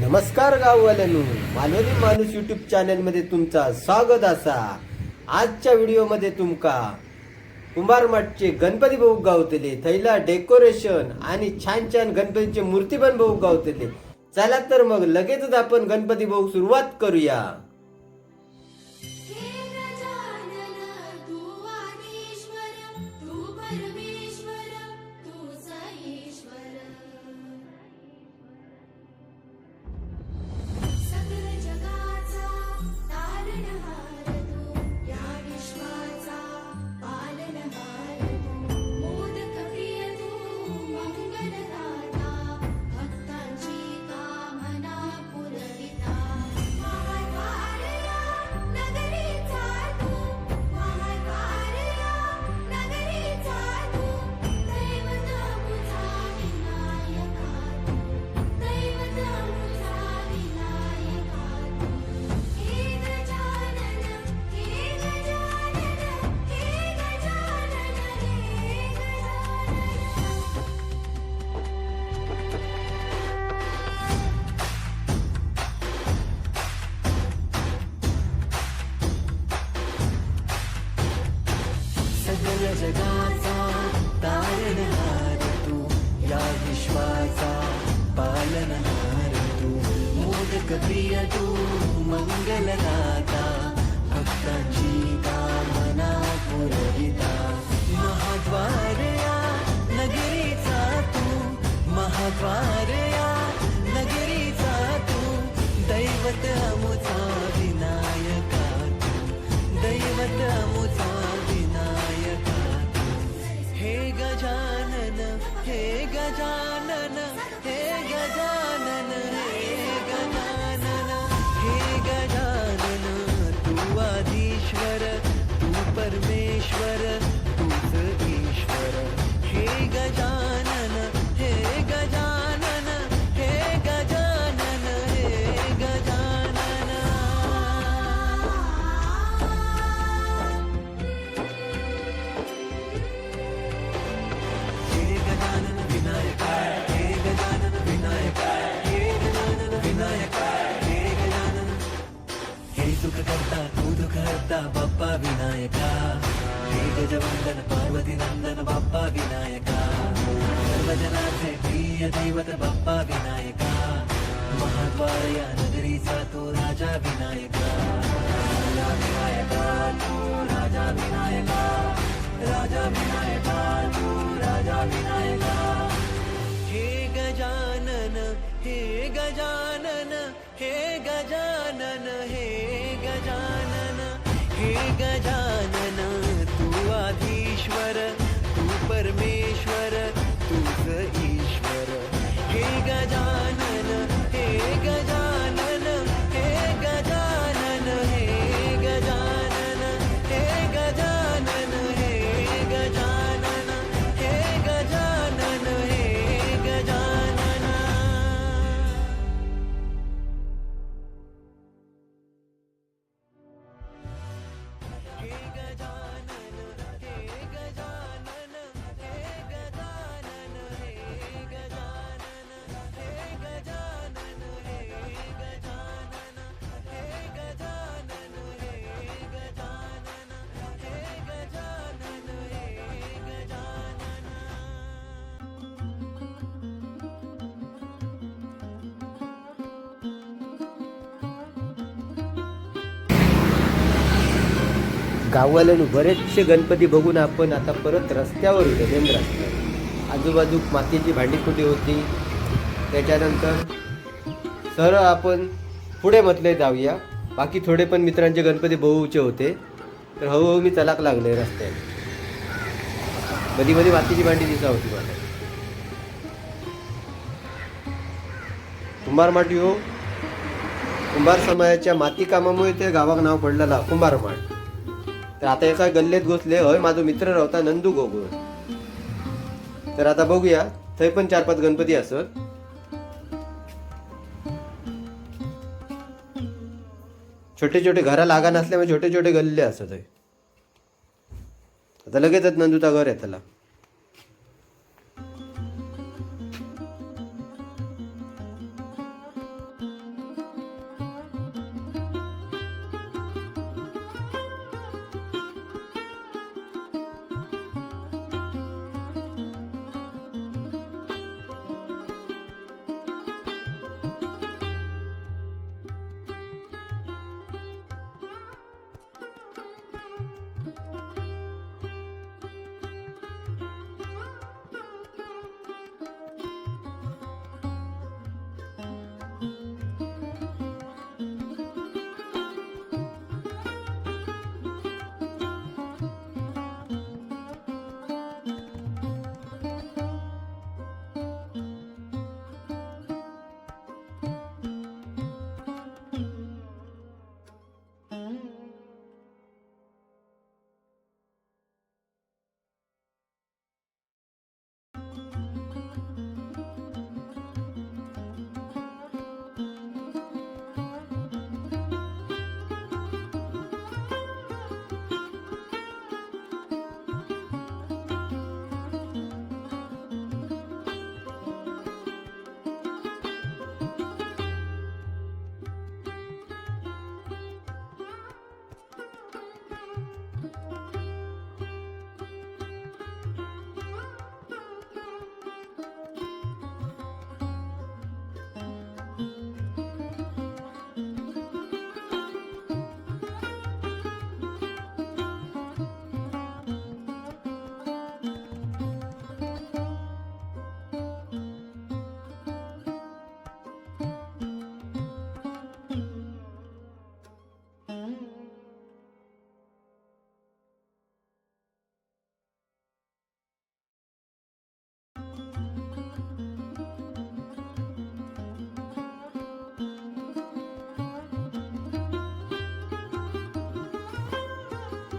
नमस्कार गाववाल्यानो. मालवणी माणूस युट्यूब चॅनलमध्ये तुमचा स्वागत असा. आजच्या व्हिडिओमध्ये तुमका कुंभारमाठचे गणपती भाऊ गावतले थैला डेकोरेशन आणि छान छान गणपतीचे मूर्ती पण भाऊ गावतले. चला तर मग लगेचच आपण गणपती भाऊ सुरुवात करूया. प्रियतो मङ्गलदाता भक्तन् दुःख बाप्पा विनायका हे गजवंदन पार्वती नंदन बाप्पा विनायका सर्वजनाचे प्रिय दैवत बाप्पा विनायका महाद्वार या नगरीचा तो राजा विनायका राजा विनायका तू राजा विनायका राजा विनायका तू राजा विनायका हे गजानन हे गजानन हे गजान गाववाल्यांनो बरेचसे गणपती बघून आपण आता परत रस्त्यावर होतो मेन रस्त्यावर आजूबाजू मातीची भांडीकुटी होती. त्याच्यानंतर सरळ आपण पुढे म्हटले जाऊया. बाकी थोडे पण मित्रांचे गणपती बहुचे होते. तर हळूहळू मी चलाक लागले रस्त्यात मध्ये मध्ये मातीची भांडी दिसा होती मला. कुंभारमाट हो कुंभार समाजाच्या माती कामामुळे ते गावाक नाव पडलेला कुंभारमाट तर आता एका गल्लेत घुसले हय माझा मित्र रावता नंदू गोगोळ तर आता बघूया थंय पण चार पाच गणपती असत. छोटे छोटे घरा लागा नसल्यामुळे छोटे छोटे गल्ले असत आता लगेचच नंदूचा घर आहे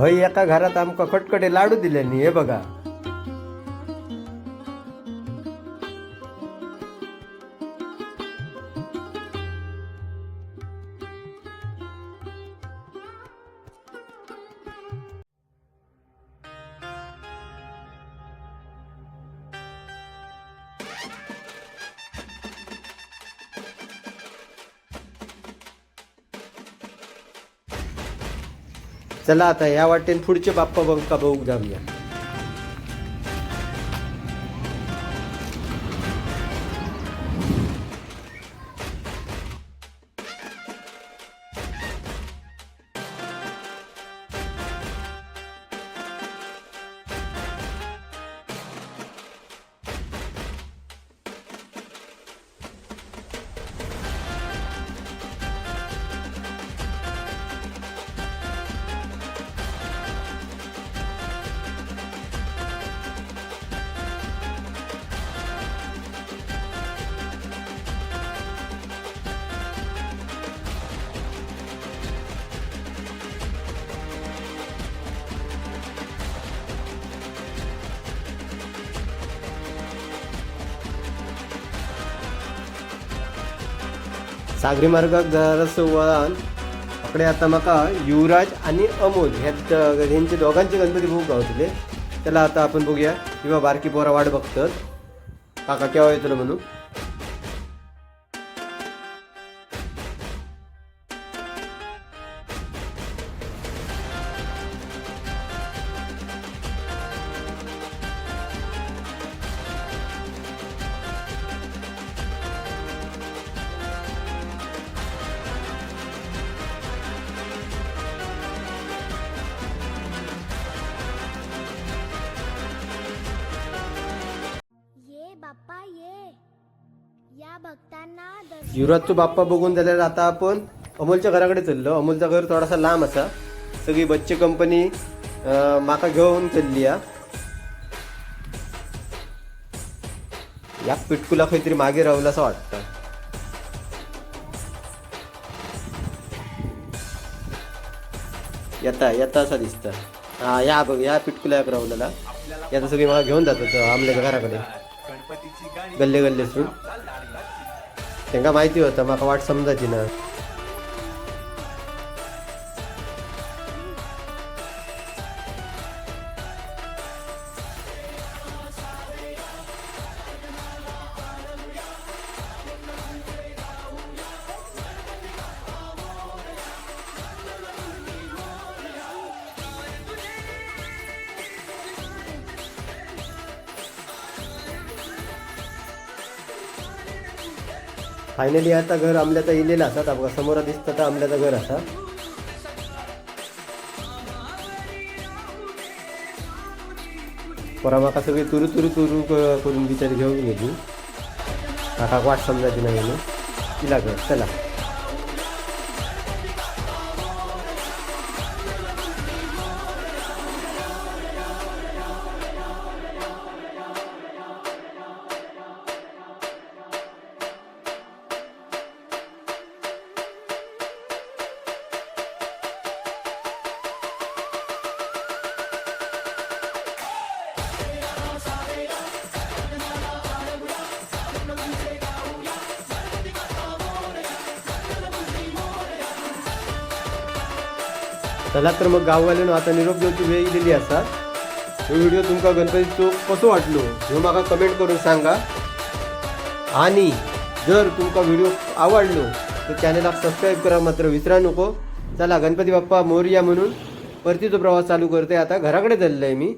हय एका घरात आमकां खटखटे लाडू दिल्यांनी हे बघा. चला आता या वाटेन पुढचे बाप्पा बंका बघू जाऊया. सागरी मार्गाक जरासं वळान आपले आता म्हाका युवराज आणि अमोल ह्या ह्यांचे दोघांचे गणपती खूप गावतले हो त्याला आता आपण बघूया. किंवा बारकी पोरा वाट बघतात. काका केव्हा येतलो म्हणून? युवराजचो बाप्पा बघून झाल्यावर आता आपण अमोलच्या घराकडे चाललो. अमोलचा घर थोडासा लांब असा. सगळी बच्चे कंपनी माका घेऊन चल्ली हा. या पिटकुला तरी मागे राहुल असं वाटतं. येता येता असा दिसता. हा या बघ या पिटकुला एक राहुल्याला याचा सगळी मला घेऊन जातो आमल्या घराकडे. गल्ले गल्ले सून त्यांना माहिती होतं माका वाट समजायची ना फायनली आता घर आमल्याचा इलेला असा बघा समोर दिसतं तर आमल्याचं घर असा. परा माका सगळी तुरु तुरु तुरु करून बिचारी घेऊन गेली. काका वाट समजायची नाही तिला घर चला. चला तर मग गाववाल्यानं आता निरोप देवची वेळ दिली असा हो व्हिडिओ तुमका गणपतीचो कसो वाटलो ह्यो म्हाका कमेंट करून सांगा. आणि जर तुमका व्हिडिओ आवडलो तर चॅनलाक सबस्क्राईब करा मात्र विसरा नको. चला गणपती बाप्पा मोरया म्हणून परतीचो प्रवास चालू करते आता. घराकडे चाललोय मी.